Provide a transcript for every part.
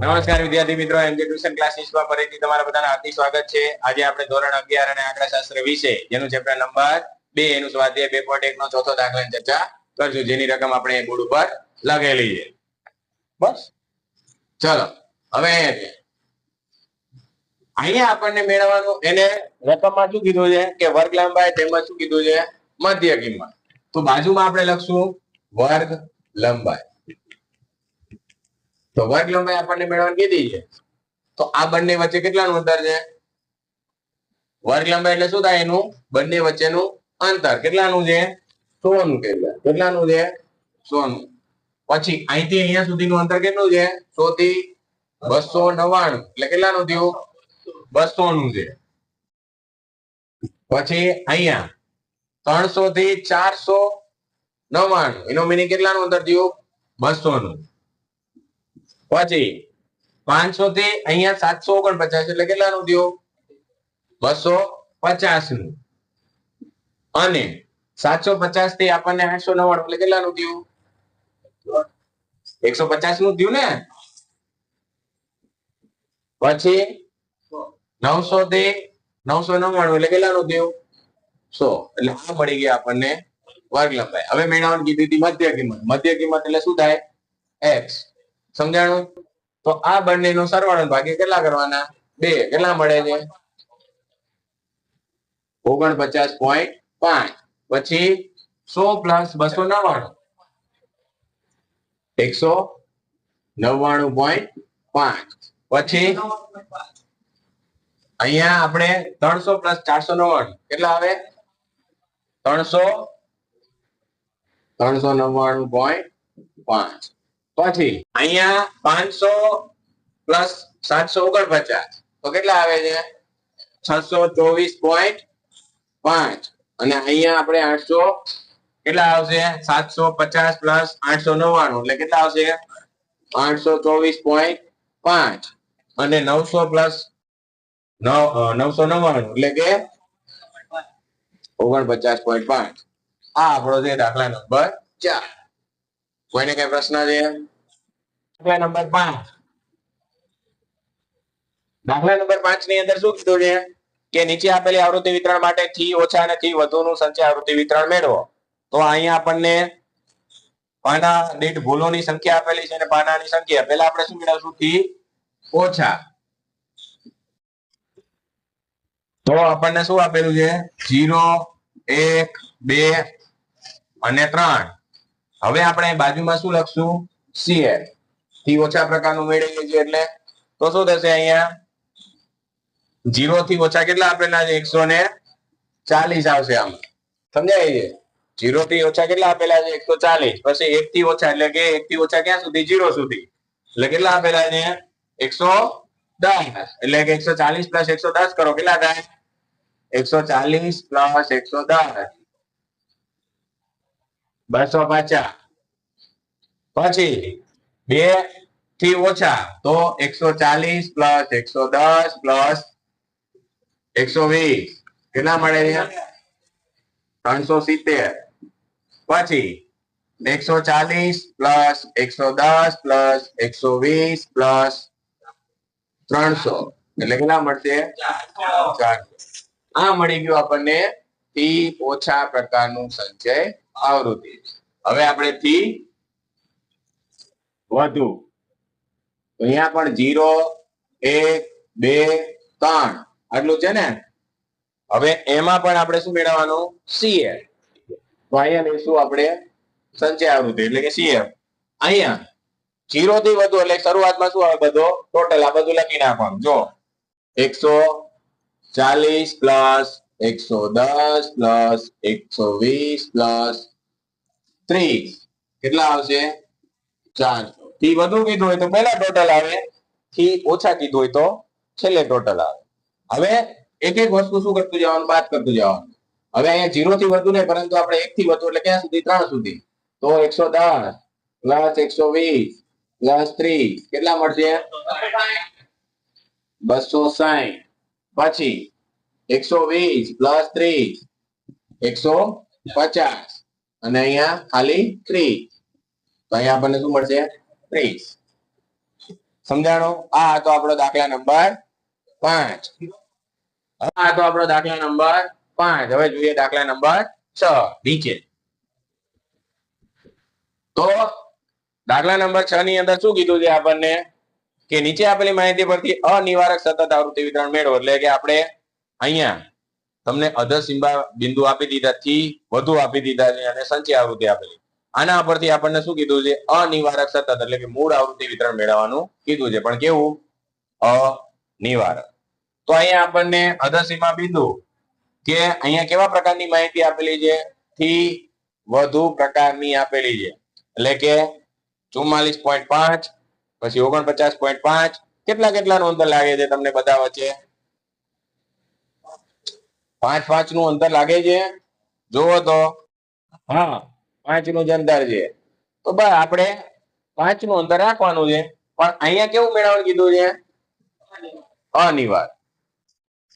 નમસ્કાર વિદ્યાર્થી મિત્રો એમજે ટ્યુશન ક્લાસીસમાં ફરીથી તમારા બધાનું હાર્દિક સ્વાગત છે. આજે આપણે ધોરણ અગિયાર અને આંકડાશાસ્ત્ર વિશે, જેનું ચેપ્ટર નંબર બે, એનું સ્વાધ્યાય બે પોઈન્ટ એક નો ચોથો દાખલાની ચર્ચા કરશું, જેની રકમ આપણે બોર્ડ ઉપર લખેલી છે. બસ. ચલો, હવે અહીંયા આપણને મેળવવાનું એને રકમમાં શું કીધું છે કે વર્ગ લંબાઈ તેમજ શું કીધું છે? મધ્ય કિંમત. તો બાજુમાં આપણે લખશું વર્ગ લંબાઈ તો વર્ગ લંબાઈ આપણને મેળવવાની કીધી છે. તો આ બંને વચ્ચે કેટલાનું અંતર છે? વર્ગ લંબાઈ એટલે શું થાય એનું? બંને વચ્ચેનું અંતર. કેટલાનું છે? સો નું કેટલા કેટલાનું છે? સો નું પછી અહીંથી અહીંયા સુધીનું અંતર કેટલું છે? સો થી બસો નવ્વાણું. એટલે કેટલાનું થયું? બસો નું છે. પછી અહીંયા ત્રણસો થી ચારસો નવ્વાણું. એનો મિનિંગ કેટલાનું અંતર થયું? બસો નું પછી પાંચસો થી અહીંયા સાતસો ઓગણપચાસ એટલે કેટલાનું થયું? બસો પચાસનું અને સાતસો પચાસથી આપણને આઠસો નવ્વાણું એટલે કેટલાનું થયું? એકસો પચાસનું થયું ને? પછી નવસો થી નવસો નવ્વાણું એટલે કેટલાનું થયું? સો. એટલે આ મળી ગયા આપણને વર્ગ લંબાઈ હવે મેળવવાની કીધી હતી મધ્ય કિંમત. મધ્ય કિંમત એટલે શું થાય? એક્સ. સમજાણું? તો આ બંનેનો સરવાળો ભાગે કેટલા કરવાના? બે. કેટલા મળે છે? ઓગણપચાસ પોઈન્ટ પાંચ. પછી સો પ્લસ બસો નવ્વાણું. એકસો નવ્વાણું પોઈન્ટ પાંચ. પછી અહીંયા આપણે ત્રણસો પ્લસ ચારસો નવ્વાણું. કેટલા આવે? ત્રણસો. ત્રણસો નવ્વાણું પોઈન્ટ પાંચ. પછી અહીંયા પાંચસો પ્લસ સાતસો ઓગણપચાસ. તો કેટલા આવે છે? છસો ચોવીસ પોઈન્ટ પાંચ. અને અહીંયા આપણે આઠસો કેટલા આવશે? સાતસો પચાસ પ્લસ આઠસો નવ્વાણું. એટલે કેટલા આવશે? આઠસો ચોવીસ પોઈન્ટ પાંચ. અને નવસો પ્લસ નવસો નવ્વાણું. એટલે કે ઓગણપચાસ પોઈન્ટ પાંચ. આ આપણો છે દાખલા નંબર ચાર. કોઈને કઈ પ્રશ્ન છે? નંબર પાંચ. દાખલા નંબર પાંચની અંદર શું કીધું છે? કે નીચે આપેલી આવૃત્તિ વિતરણ માટે થી ઓછા અને થી વધુનું સંચય આવૃત્તિ વિતરણ મેળવો. તો અહીંયા આપણને પાના દીઠ ભૂલોની સંખ્યા આપેલી છે અને પાનાની સંખ્યા. પહેલા આપણે શું મેળવશું? થી ઓછા. તો આપણને શું આપેલું છે? જીરો એક, બે અને ત્રણ. હવે આપણે બાજુમાં શું લખશું? સીએલથી ઓછા પ્રકારનું મેળવીએ છીએ એટલે તો શું થશે અહીંયા? જીરો થી ઓછા કેટલા આપેલા છે? એકસો ને ચાલીસ આવશે આમ. સમજાય છે? જીરો થી ઓછા કેટલા આપેલા છે? એકસો ચાલીસ. પછી એક થી ઓછા એટલે કે એક થી ઓછા ક્યાં સુધી? જીરો સુધી. એટલે કેટલા આપેલા છે? એકસો દસ. એટલે કે એકસો ચાલીસ પ્લસ એકસો દસ કરો. કેટલા થાય? એકસો ચાલીસ પ્લસ એકસો દસ. બસો પાછા પછી બેથી ઓછા તો એકસો ચાલીસ પ્લસ એકસો દસ પ્લસ એકસો વીસ. કેટલા મળે ત્રણસો સિત્તેર. પછી એકસો ચાલીસ પ્લસ એકસો દસ પ્લસ એકસો વીસ પ્લસ ત્રણસો. એટલે કેટલા મળશે? ચારસો. આ મળી ગયું આપણને થી ઓછા પ્રકારનું સંચય આવૃત્તિ. હવે આપણે થી વધુ. અહીંયા પણ જીરો, એક, બે, ત્રણ. આટલું છે ને? હવે એમાં પણ આપણે શું મેળવવાનું? સીએફ તો અહીંયા લઈશું આપણે સંચય આવૃત્તિ, એટલે કે સીએફ અહીંયા જીરો થી વધુ, એટલે શરૂઆતમાં શું આવે બધો? ટોટલ આ બધું લખી નાખવાનું જો એકસો ચાલીસ પ્લસ એકસો દસ પ્લસ એકસો વીસ પ્લસ ત્રીસ. કેટલા આવશે? ચારસો. થી વધુ કીધું હોય તો પહેલા ટોટલ આવે. થી ઓછા કીધું હોય તો છેલ્લે ટોટલ આવે. હવે એક એક વસ્તુ શું કરતું જવાનું? બાદ કરતું જવાનું. હવે અહીંયા જીરો થી વધુ નહીં, પરંતુ આપણે એક થી વધુ એટલે ક્યાં સુધી? ત્રણ સુધી. તો એકસો દસ પ્લસ એકસો વીસ પ્લસ ત્રીસ. કેટલા મળશે? બસો સાહીઠ પછી એકસો વીસ પ્લસ ત્રીસ. એકસો પચાસ. અને અહીંયા ખાલી ત્રીસ. તો અહીંયા આપણને શું મળશે? ત્રીસ. સમજાણો? આ હતો આપણો દાખલા નંબર પાંચ. આ હતો આપણો દાખલા નંબર પાંચ. હવે જોઈએ દાખલા નંબર છ. નીચે. તો દાખલા નંબર છ ની અંદર શું કીધું છે આપણને? કે નીચે આપેલી માહિતી પરથી અનિવારક સતત આવૃત્તિ વિતરણ મેળવો. એટલે કે આપણે અહીંયા તમને અધર સિંબા બિંદુ આપી દીધા, થી વધુ આપી દીધા છે અને સંચય આવૃત્તિ આપેલી. આના પરથી આપણને શું કીધું છે? અનિવારક સતત, એટલે કે મૂળ આવૃત્તિ વિતરણ મેળવવાનું કીધું છે. પણ કેવું? અનિવારક. તો અહીંયા આપણને અધર સીમા બિંદુ કે અહીંયા કેવા પ્રકારની માહિતી આપેલી છે? થી વધુ પ્રકારની આપેલી છે. એટલે કે ચુમ્માલીસ પોઈન્ટ પાંચ, પછી ઓગણપચાસ પોઈન્ટ પાંચ કેટલા કેટલાનું અંતર લાગે છે? તમને બધા વચ્ચે પાંચ પાંચનું અંતર લાગે છે? જોવો તો. હા પાંચનું જ અંતર છે. તો બસ આપણે પાંચનું અંતર રાખવાનું છે. પણ અહીંયા કેવું મેળવવાનું કીધું છે? અનિવાર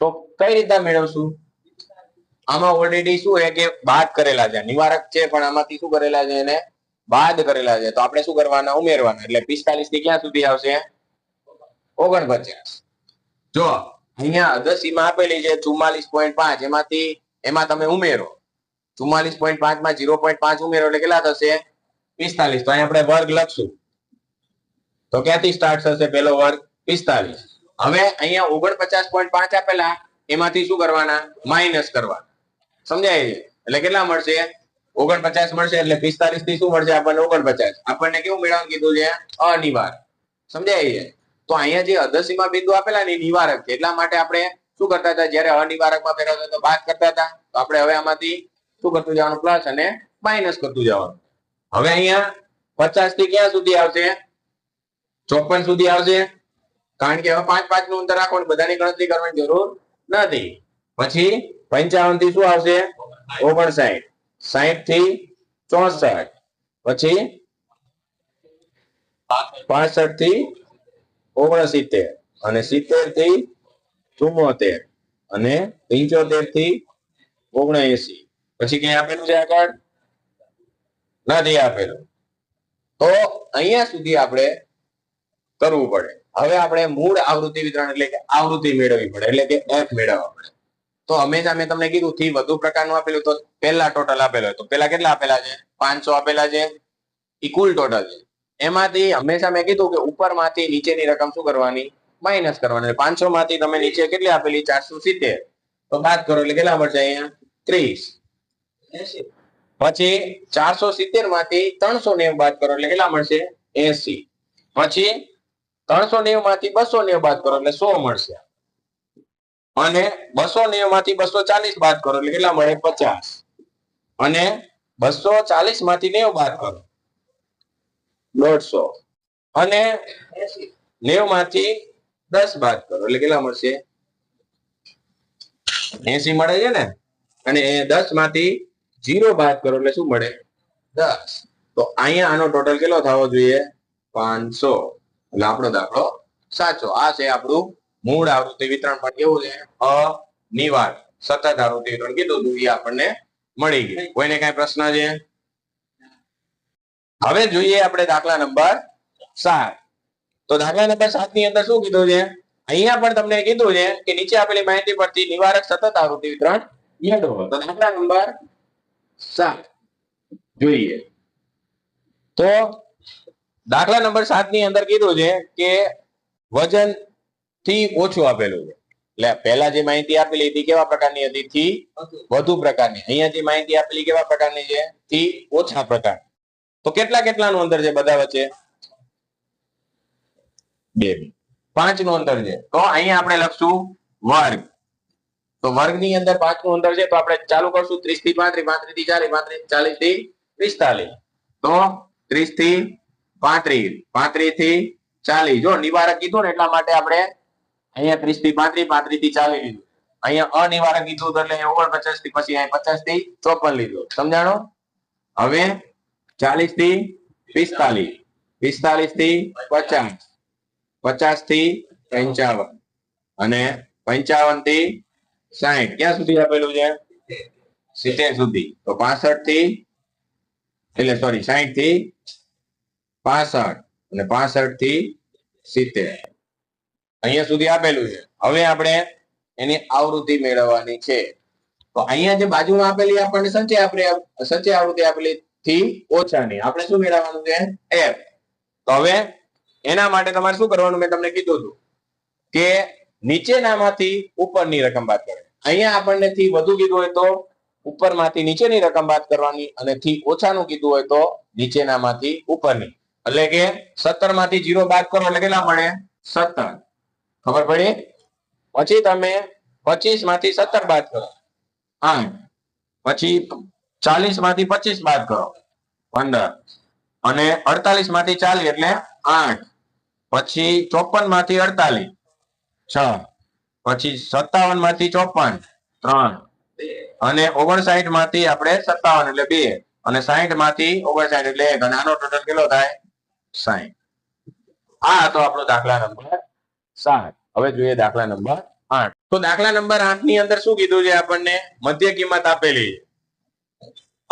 તો કઈ રીતે મેળવશું? આમાં ઓલરેડી શું છે કે બાદ કરેલા છે. નિવારક છે, પણ આમાંથી શું કરેલા છે એને? બાદ કરેલા છે. તો આપણે શું કરવાના? ઉમેરવાના. એટલે પિસ્તાલીસથી ક્યાં સુધી આવશે? ઓગણપચાસ. જો અહીંયા અગસીમાં આપેલી છે ચુમ્માલીસ પોઈન્ટ પાંચ. એમાંથી, એમાં તમે ઉમેરો. ચુમ્માલીસ પોઈન્ટ પાંચમાં જીરો પોઈન્ટ પાંચ ઉમેરો એટલે કેટલા થશે? પિસ્તાલીસ. તો અહીંયા આપણે વર્ગ લખશું. તો ક્યાંથી સ્ટાર્ટ થશે પેલો વર્ગ? પિસ્તાલીસ. હવે અહીંયા ઓગણપચાસ પોઈન્ટ પાંચ આપેલા. એમાંથી શું કરવાના? માઇનસ કરવાના. સમજાય છે? એટલે કેટલા મળશે? ઓગણપચાસ મળશે એટલે પિસ્તાલીસથી શું મળશે આપણને ઓગણપચાસ? આપણને કેવું મેળવવાનું કીધું છે? અનિવાર સમજાય છે? તો અહીંયા જે અધસીમા બિંદુ આપેલા ને નિવારક છે. એટલા માટે આપણે શું કરતા હતા? જયારે અનિવારકમાં ફેરવતા તો બાદ કરતા હતા. તો આપણે હવે આમાંથી શું કરતું જવાનું? પ્લસ અને માઇનસ કરતું જવાનું. હવે અહીંયા પચાસથી ક્યાં સુધી આવશે? ચોપન સુધી આવશે. કારણ કે હવે પાંચ પાંચનું અંતર રાખવાનું બધાની ગણતરી કરવાની જરૂર નથી. પછી પંચાવનથી શું આવશે? ઓગણસાઠ. સાહીઠથી ચોસઠ. પછી પાસઠથી ઓગણસિત્તેર અને સિત્તેરથી ચુમ્મોતેર અને પંચોતેરથી ઓગણએસી. પછી ક્યાં આપેલું છે આગળ નથી આપેલું. તો અહીંયા સુધી આપણે કરવું પડે. હવે આપણે મૂળ આવૃત્તિ વિતરણ એટલે કે આવૃત્તિ મેળવવી પડે, એટલે કે એફ મેળવવા પડે. તો હંમેશા મેં તમને કીધું થી વધુ પ્રકારનું આપેલું, તો પહેલા ટોટલ આપેલો તો પેલા કેટલા આપેલા છે? પાંચસો આપેલા છે. ઇક્વલ ટોટલ છે. એમાંથી હંમેશા મેં કીધું કે ઉપરમાંથી નીચેની રકમ શું કરવાની? માઇનસ કરવાની. પાંચસો માંથી તમે નીચે કેટલી આપેલી? ચારસો સિત્તેર. તો બાદ કરો એટલે કેટલા મળશે અહીંયા? ત્રીસ. પછી ચારસો સિત્તેરમાંથી ત્રણસો નેવું બાદ કરો એટલે કેટલા મળશે? એસી પછી ત્રણસો નેવું માંથી બસો નેવું બાદ કરો એટલે સો મળશે. અને બસો નેવું માંથી બસો ચાલીસ બાદ કરો એટલે કેટલા મળે? પચાસ. અને બસો ચાલીસમાંથી નેવું બાદ કરો. દોઢસો. અને નેવમાંથી દસ બાદ કરો. એટલે કેટલા મળશે? એસી મળે છે ને? અને દસમાંથી જીરો બાદ કરો એટલે શું મળે? દસ. તો અહીંયા આનો ટોટલ કેટલો થવો જોઈએ? પાંચસો. એટલે આપણો દાખલો સાચો. આ છે આપણું મૂળ આવૃત્તિ વિતરણ પણ કેવું છે? અનિવાર્ય. સતત આવૃત્તિ વિતરણ કીધું હતું એ આપણને મળી ગયું. કોઈને કઈ પ્રશ્ન છે? હવે જોઈએ આપણે દાખલા નંબર સાત. તો દાખલા નંબર સાતની અંદર શું કીધું છે? અહીંયા પણ તમને કીધું છે કે નીચે આપેલી માહિતી પરથી નિવારક સતત આવૃત્તિ વિતરણ તો દાખલા નંબર સાત. જોઈએ. તો દાખલા નંબર સાતની અંદર કીધું છે કે વજનથી ઓછું આપેલું છે. એટલે પહેલા જે માહિતી આપેલી હતી કેવા પ્રકારની હતી? થી વધુ પ્રકારની. અહીંયા જે માહિતી આપેલી કેવા પ્રકારની છે? થી ઓછા પ્રકાર તો કેટલા કેટલાનું અંતર છે? બધા વચ્ચે? બે. પાંચનું અંતર છે. તો અહીંયા આપણે લખશું વર્ગ. તો વર્ગની અંદર પાંચનું અંતર છે, તો આપણે ચાલુ કરશું ત્રીસથી પાંત્રીસ પાંત્રીસથી ચાલીસ, પાંત્રીસ ચાલીસથી પિસ્તાલીસ. તો ત્રીસથી પાંત્રીસ પાંત્રીસથી ચાલીસ. જો નિવારક કીધું ને એટલા માટે આપણે અહીંયા ત્રીસથી પાંત્રીસ પાંત્રીસથી ચાલીસ લીધું. અહીંયા અનિવારક કીધું એટલે એટલે ઓગણપચાસથી પછી અહીંયા પચાસથી ચોપન લીધું. સમજાણો? હવે ચાલીસથી પિસ્તાલીસ. પિસ્તાલીસથી પચાસ. પચાસથી પંચાવન. અને પંચાવનથી સાહીઠ ક્યાં સુધી આપેલું છે? સિત્તેર સુધી. તો પાસઠથી એટલે સોરી સાહીઠથી પાસઠ. અને પાસઠથી સિત્તેર. અહીંયા સુધી આપેલું છે. હવે આપણે એની આવૃત્તિ મેળવવાની છે. તો અહીંયા જે બાજુમાં આપેલી આપણને સંચય આપણે સંચય આવૃત્તિ આપેલી થી ઓછાની આપણે શું મેળવવાનું છે? એફ તો હવે એના માટે તમારે શું કરવાનું? મેં તમને કીધું હતું કે નીચેનામાંથી ઉપરની રકમ બાદ કરે અહીંયા આપણને થી વધુ કીધું હોય તો ઉપરમાંથી નીચેની રકમ બાદ કરવાની અને થી ઓછાનું કીધું હોય તો નીચેનામાંથી ઉપરની. એટલે કે સત્તરમાંથી જીરો બાદ કરો એટલે કેટલા મળે? સત્તર. ખબર પડી? પછી તમે પચીસમાંથી સત્તર બાદ કરો. આઠ. પછી ચાલીસમાંથી પચીસ બાદ કરો. પંદર. અને અડતાલીસમાંથી ચાલીસ એટલે આઠ. પછી ચોપનમાંથી અડતાલીસ. છ. પછી સત્તાવનમાંથી ચોપન. ત્રણ. અને ઓગણસાઠમાંથી આપણે સત્તાવન એટલે બે. અને સાહીઠમાંથી ઓગણસાઠ એટલે એક. અને આનો ટોટલ કેટલો થાય? સાહીઠ. આ હતો આપણો દાખલા નંબર સાત. હવે જોઈએ દાખલા નંબર આઠ. તો દાખલા નંબર આઠની અંદર શું કીધું છે આપણને? મધ્ય કિંમત આપેલી. છે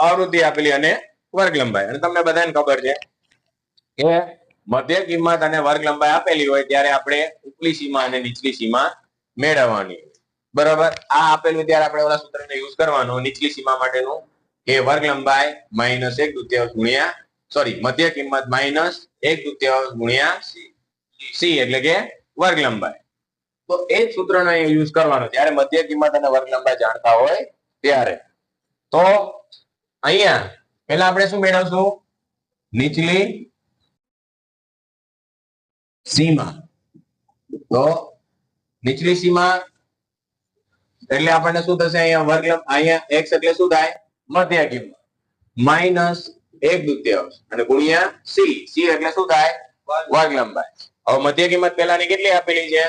આવૃત્તિ આપેલી અને વર્ગ લંબાઈ. અને તમને બધાને ખબર છે કે મધ્ય કિંમત અને વર્ગ લંબાઈ આપેલી હોય ત્યારે આપણે ઉપલી સીમા અને નીચલી સીમા મેળવવાની બરાબર? આ આપેલું ત્યારે આપણે ઓલા સૂત્રને યુઝ કરવાનું. નીચલી સીમા માટેનું કે વર્ગ લંબાઈ માઇનસ એક દુત્યાંશ ગુણ્યા સોરી, મધ્ય કિંમત માઇનસ એક દુત્યાંશ ગુણ્યા સી. એટલે કે વર્ગ લંબાઈ. તો એ જ સૂત્રનો યુઝ કરવાનો. જ્યારે મધ્ય કિંમત અને વર્ગ લંબાઈ જાણતા હોય ત્યારે. તો અહીંયા. પહેલા આપણે શું મેળવશું? નીચલી સીમા. તો નીચલી સીમા એટલે આપણને શું થશે? અહીંયા વર્ગ અહીંયા એક્સ એટલે શું થાય? મધ્ય કિંમત. માઇનસ એક દુત્યાંશ અને ગુણ્યા સી સી એટલે શું થાય? વર્ગ લંબાઈ હવે મધ્ય કિંમત પેલાની કેટલી આપેલી છે?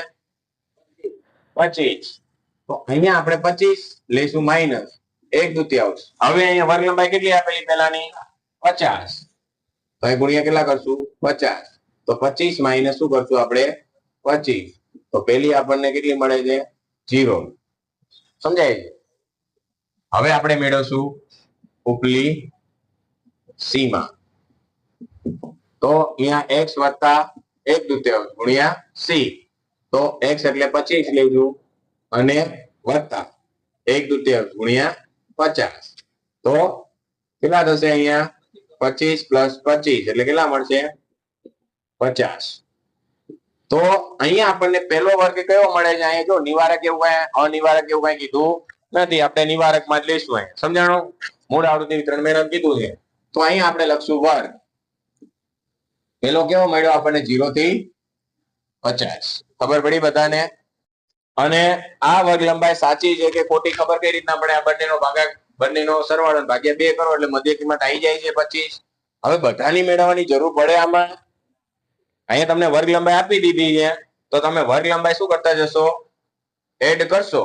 પચીસ. તો અહીંયા આપણે પચીસ લઈશું માઇનસ એક દુત્યાંશ હવે અહીંયા વર્ગ લંબાઈ કેટલી આપેલી પહેલાની? પચાસ. તો અહીં ગુણ્યા કેટલા કરશું? પચાસ. તો પચીસ માઇનસ શું કરશું આપણે? પચીસ. તો પેલી આપણને કેટલી મળે છે? જીરો સમજાય છે? હવે આપણે મેળવશું ઉપલી સીમા. તો અહીંયા એક્સ વત્તા એક દુત્યાંશ ગુણ્યા સી. તો એક્સ એટલે પચીસ લેવું અને વત્તા એક દુત્યાંશ ગુણ્યા પચાસ. તો કેટલા થશે અહીંયા? પચીસ પ્લસ પચીસ, એટલે કેટલા મળશે? પચાસ. તો અહીંયા આપણને પહેલો વર્ગ કયો મળે છે? અહીંયા જો નિવારક એવું કઈ, અનિવારક એવું કઈ કીધું નથી. આપણે નિવારકમાં જ લઈશું અહીંયા. સમજાણું? મૂળ આવૃત્તિ વિતરણ મેળવ કીધું છે. તો અહીંયા આપણે લખશું વર્ગ. પેલો કેવો મળ્યો? આપણને જીરો થી પચાસ. ખબર પડી બધાને? અને આ વર્ગ લંબાઈ સાચી છે કે ખોટી ખબર કઈ રીતના પડે? આ બંનેનો ભાગા બંનેનો સરવાળો ભાગ્યા બે કરો એટલે મધ્ય કિંમત આવી જાય છે પચીસ. હવે બધાની મેળવવાની જરૂર પડે આમાં. અહીંયા તમને વર્ગ લંબાઈ આપી દીધી છે. તો તમે વર્ગ લંબાઈ શું કરતા જશો? એડ કરશો.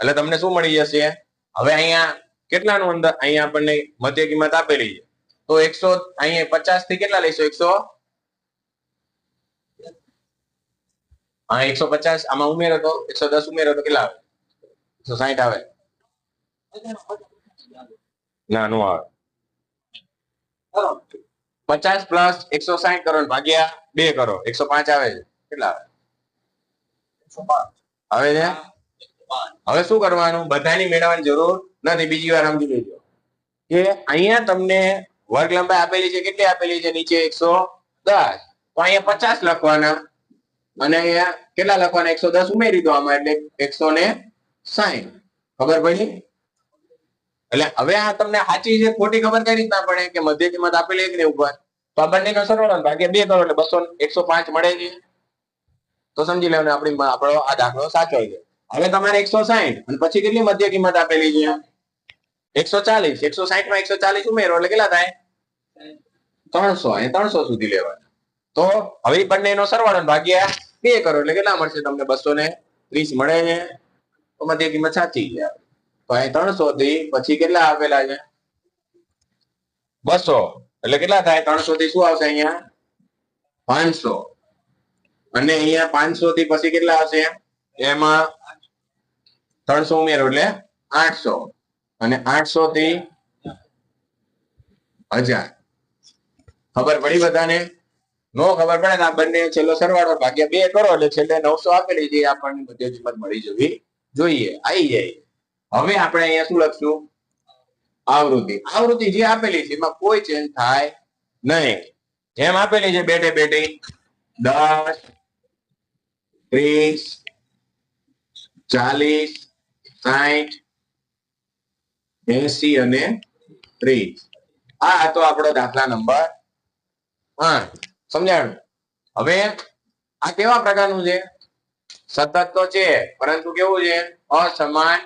એટલે તમને શું મળી જશે? હવે અહીંયા કેટલાનું અંદર? અહીંયા આપણને મધ્ય કિંમત આપેલી છે. તો એકસો, અહીંયા પચાસથી કેટલા લઈશું? એકસો હા, એકસો પચાસ, આમાં ઉમેરો તો, એકસો દસ ઉમેરો તો કેટલા આવે? એકસો સાહીઠ આવે. ના, નું આવે. પચાસ પ્લસ એકસો સાહીઠ કરો ભાગ્યા બે કરો, એકસો પાંચ આવે છે. કેટલા આવે? આવે છે? હવે શું કરવાનું? બધાની મેળવવાની જરૂર નથી. બીજી વાર સમજી લેજો. કે અહીંયા તમને વર્ગ લંબાઈ આપેલી છે, કેટલી આપેલી છે? નીચે એકસો દસ. તો અહીંયા પચાસ લખવાના. અને અહીંયા કેટલા લખવાના? એકસો દસ ઉમેરી દો આમાં એટલે એકસો ને સાહીઠ. ખબર પડી? એટલે હવે આ તમને સાચી છે, ખોટી ખબર કઈ રીતના પડે? કે મધ્ય કિંમત આપેલી એક ને ઉપર? તો આ બંનેનો સરવાળો ને ભાગ્યા બે કરો એટલે બસો એકસો પાંચ મળે છે. તો સમજી લેવાનું આપણી આપણો આ દાખલો સાચો છે. હવે તમારે એકસો સાહીઠ અને પછી કેટલી મધ્ય કિંમત આપેલી છે? એકસો ચાલીસ. એકસો સાહીઠમાં એકસો ચાલીસ ઉમેરો એટલે કેટલા થાય? ત્રણસો. એ ત્રણસો સુધી લેવાના. તો હવે બંનેનો સરવાળો ભાગ્યા બે કરો એટલે કેટલા મળશે તમને બસો ને ત્રીસ મળે છે. મધ્ય કિંમત સાચી છે. તો અહીં ત્રણસો થી પછી કેટલા આપેલા છે? બસો. એટલે કેટલા થાય? ત્રણસો થી શું આવશે અહીંયા? પાંચસો. અને અહીંયા પાંચસો થી પછી કેટલા આવશે? એમાં ત્રણસો ઉમેરો એટલે આઠસો. અને આઠસો થી હજાર. ખબર પડી બધાને? નો ખબર પડે ને આ બંને છેલ્લો સરવાળો, ભાગ્યા બે કરો એટલે છેલ્લે નવસો આપેલી છે આપણને બધી કિંમત મળી જવી જોઈએ. આવી જાય. હવે આપણે અહીંયા શું લખશું? આવૃત્તિ. આવૃત્તિ જે આપેલી છે, એમાં કોઈ ચેન્જ થાય નહીં. જેમ આપેલી છે બેઠે બેઠી દસ, ત્રીસ, ચાલીસ સાઠ એસી અને ત્રીસ. આ હતો આપણો દાખલા નંબર આઠ. સમજાણું? હવે આ કેવા પ્રકારનું છે? સતત તો છે, પરંતુ કેવું છે? અસમાન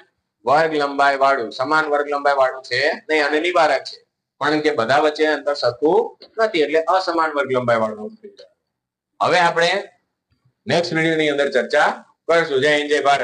વર્ગ લંબાઈ વાળું. સમાન વર્ગ લંબાઈ વાળું છે નહીં, અને નિવારક છે. પણ કે બધા વચ્ચે અંતર સરખું નથી, એટલે અસમાન વર્ગ લંબાઈ વાળું હવે આપણે નેક્સ્ટ વિડીયોની અંદર ચર્ચા કરશું. જય હિન્દ, જય ભારત.